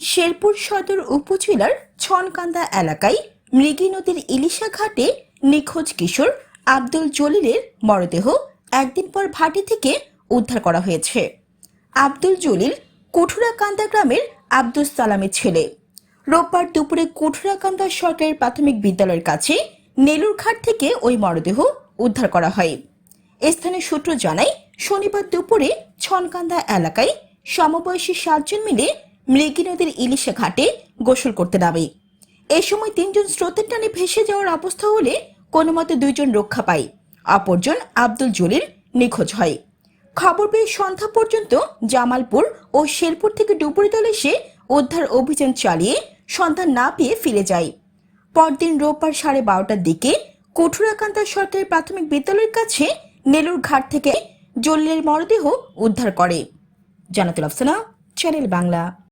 শেরপুর সদর উপজেলার ছনকান্দা এলাকায় মৃগী নদীর ইলিশা ঘাটে নিখোঁজ কিশোর আব্দুল জলিলের মরদেহ একদিন পর ভাটি থেকে উদ্ধার করা হয়েছে। আব্দুল জলিল কুঠুরাকান্দা গ্রামের আব্দুল সালামের ছেলে। রোববার দুপুরে কুঠুরাকান্দা সরকারি প্রাথমিক বিদ্যালয়ের কাছে নেলুর ঘাট থেকে ওই মরদেহ উদ্ধার করা হয়। স্থানীয় সূত্র জানায়, শনিবার দুপুরে ছনকান্দা এলাকায় সমবয়সী সাতজন মিলে মৃগী নদীর ইলিশা ঘাটে গোসল করতে নামে। এ সময় তিনজন স্রোতের টানে ভেসে যাওয়ার অবস্থা হলে কোনো মতে দুইজন রক্ষা পায়। অপরজন আব্দুল জলিল নিখোঁজ হয়। খবর পেয়ে সন্ধ্যা পর্যন্ত জামালপুর ও শেরপুর থেকে ডুবুরি দল এসে উদ্ধার অভিযান চালিয়ে সন্ধান না পেয়ে ফিরে যায়। পরদিন রোববার সাড়ে বারোটার দিকে কঠুরাকান্তা সরকারি প্রাথমিক বিদ্যালয়ের কাছে নেলুর ঘাট থেকে জল্লের মরদেহ উদ্ধার করে। জানাতুল আফসানা, চ্যানেল বাংলা।